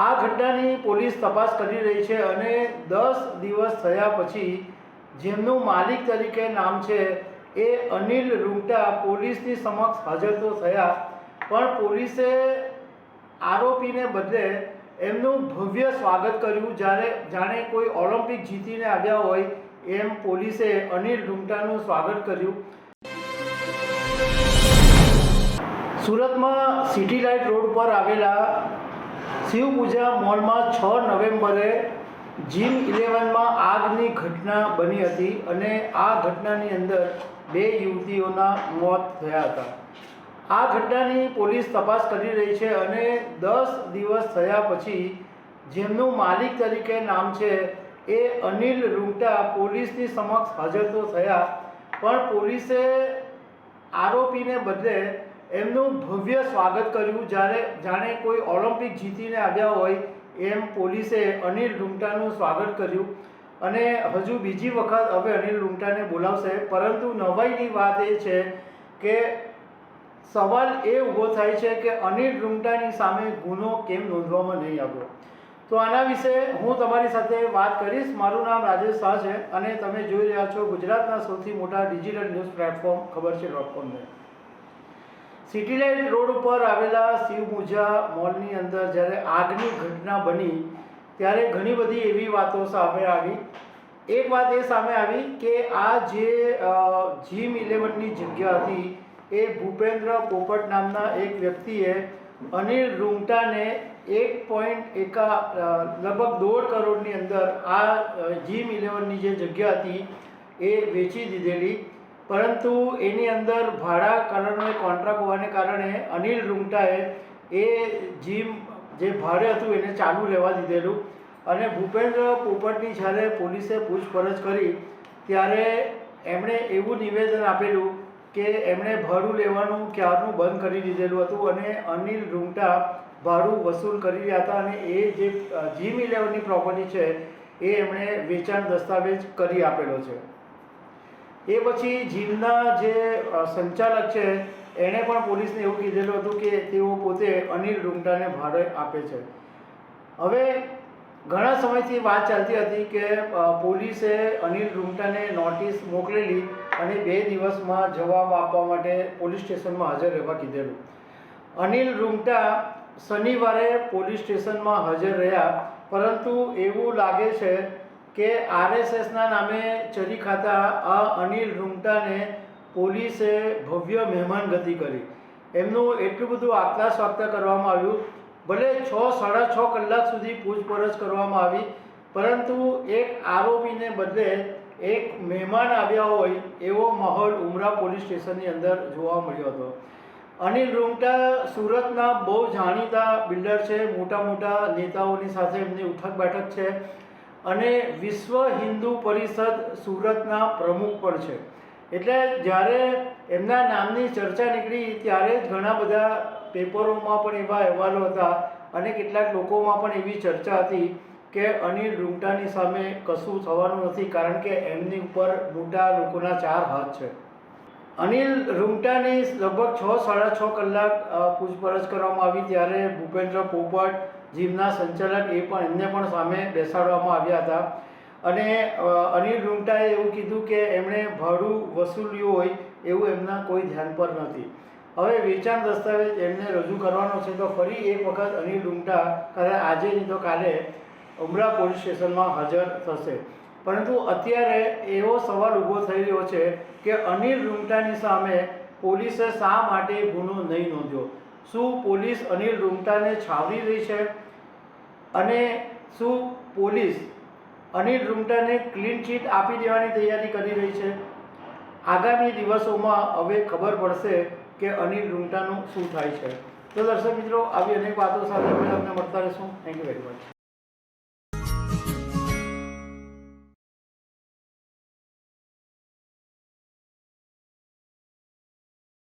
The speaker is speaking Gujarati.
આ ઘટનાની પોલીસ તપાસ કરી રહી છે અને દસ દિવસ થયા પછી જેમનું માલિક તરીકે નામ છે એ અનિલ રૂંગટા પોલીસની સમક્ષ હાજર તો થયા, પણ પોલીસે આરોપીને બદલે એમનું ભવ્ય સ્વાગત કર્યું. જ્યારે જાણે કોઈ ઓલિમ્પિક જીતીને આવ્યા હોય એમ પોલીસે અનિલ રૂંગટાનું સ્વાગત કર્યું. સુરતમાં સિટી લાઇટ રોડ પર આવેલા શિવ પૂજા મોલમાં છ નવેમ્બરે જીમ ઇલેવનમાં આગની ઘટના બની હતી અને આ ઘટનાની અંદર બે યુવતીઓના મોત થયા હતા. આ ઘટનાની પોલીસ તપાસ કરી રહી છે અને દસ દિવસ થયા પછી જેમનું માલિક તરીકે નામ છે એ અનિલ રૂંગટા પોલીસની સમક્ષ હાજર તો થયા, પણ પોલીસે આરોપીને બદલે એમનું ભવ્ય સ્વાગત કર્યું. જ્યારે, જાણે કોઈ ઓલિમ્પિક જીતીને આવ્યા હોય, એમ પોલીસે અનિલ રૂંગટાનું સ્વાગત કર્યું. અને હજુ બીજી વખત હવે અનિલ રૂંગટાને બોલાવશે. પરંતુ નવાઈની વાત એ છે કે સવાલ એ ઊભો થાય છે કે અનિલ રૂંગટાની સામે ગુનો કેમ નોંધવામાં નહીં આવ્યો? તો આના વિશે હું તમારી સાથે વાત કરીશ. મારું નામ રાજેશ શાહ છે અને તમે જોઈ રહ્યા છો ગુજરાતના સૌથી મોટા digital news platform, Khabar Chhe dot કોમને. City Light Road ઉપર આવેલા શિવ પૂજા મોલની અંદર જ્યારે આગની ઘટના બની, ત્યારે ઘણી બધી એવી વાતો સામે આવી. એક વાત એ સામે આવી કે આ જે જીમ ઇલેવનની જગ્યા હતી, એ ભૂપેન્દ્ર પોપટ નામના એક વ્યક્તિએ અનિલ રૂંગટાને એક પોઈન્ટ એકા લગભગ દોઢ કરોડની અંદર આ જીમ ઇલેવનની જે જગ્યા હતી, એ વેચી દીધેલી. પરંતુ એની અંદર ભાડા કારણે કોન્ટ્રાક્ટ હોવાને કારણે અનિલ રૂંગટાએ એ જીમ જે ભાડે હતું એને ચાલુ રહેવા દીધેલું અને ભૂપેન્દ્ર પોપટની જ્યારે પોલીસે પૂછપરછ કરી, ત્યારે એમણે એવું નિવેદન આપેલું કે એમણે ભાડું લેવાનું ક્યારનું બંધ કરી દીધેલું હતું અને અનિલ રૂંગટા ભાડું વસૂલ કરી રહ્યા હતા અને એ જે જીમ ઇલેવનની પ્રોપર્ટી છે, એ એમણે વેચાણ દસ્તાવેજ કરી આપેલો છે. એ પછી જીમના જે સંચાલક છે, એણે પણ પોલીસને એવું કીધેલું હતું કે તેઓ પોતે અનિલ રૂંગટાને ભાડે આપે છે. હવે ઘણા સમયથી વાત ચાલતી હતી કે પોલીસે અનિલ રૂંગટાને નોટિસ મોકલેલી અને બે દિવસમાં જવાબ આપવા માટે પોલીસ સ્ટેશનમાં હાજર રહેવા કીધેલું. અનિલ રૂંગટા શનિવારે પોલીસ સ્ટેશનમાં હાજર રહ્યા, પરંતુ એવું લાગે છે કે આરએસએસના નામે ચરી ખાતા આ અનિલ રૂંગટાને પોલીસે ભવ્ય મહેમાનગતિ કરી. એમનું એટલું બધું આગતા સ્વાગત કરવામાં આવ્યું. ભલે છ, સાડા છ કલાક સુધી પૂછપરછ કરવામાં આવી, પરંતુ એક આરોપીને બદલે એક મહેમાન આવ્યા હોય એવો માહોલ ઉમરા પોલીસ સ્ટેશનની અંદર જોવા મળ્યો હતો. અનિલ રૂંગટા સુરતના બહુ જાણીતા બિલ્ડર છે મોટા મોટા નેતાઓની સાથે એમની ઉઠક બેઠક છે. અને વિશ્વ હિન્દુ પરિષદ સુરતના પ્રમુખ પણ છે. એટલે જ્યારે એમના નામની ચર્ચા નીકળી, ત્યારે જ ઘણા બધા પેપરોમાં પણ એવા અહેવાલો હતા અને કેટલાક લોકોમાં પણ એવી ચર્ચા હતી કે અનિલ રૂંગટાની સામે કશું થવાનું નથી કારણ કે એમની ઉપર મોટા લોકોના ચાર હાથ છે. અનિલ રૂંગટાની લગભગ છ, સાડા છ કલાક પૂછપરછ કરવામાં આવી ત્યારે ભૂપેન્દ્ર પોપટ જીમના સંચાલક એ પણ એમને પણ સામે બેસાડવામાં આવ્યા હતા. અને અનિલ રૂંટાએ એવું કીધું કે એમણે ભાડું વસૂલ્યું હોય એવું એમના કોઈ ધ્યાન પર નથી. હવે વેચાણ દસ્તાવેજ એમને રજૂ કરવાનો છે તો ફરી એક વખત અનિલ રૂંગટા કદાચ આજે નહીં તો કાલે ઉમરા પોલીસ સ્ટેશનમાં હાજર થશે. પરંતુ અત્યારે એવો સવાલ ઊભો થઈ રહ્યો છે કે અનિલ ડુંગટાની સામે પોલીસે શા માટે ગુનો નહીં નોંધ્યો? શું પોલીસ અનિલ રૂમટાને છાવરી રહી છે? અને શું પોલીસ અનિલ રૂમટાને ક્લીન ચીટ આપી દેવાની તૈયારી કરી રહી છે? આગામી દિવસોમાં હવે ખબર પડશે કે અનિલ રૂમટાનું શું થાય છે. તો દર્શક મિત્રો, આવી અનેક વાતો સાથે અમે તમને મળતા રહીશું. Thank you very much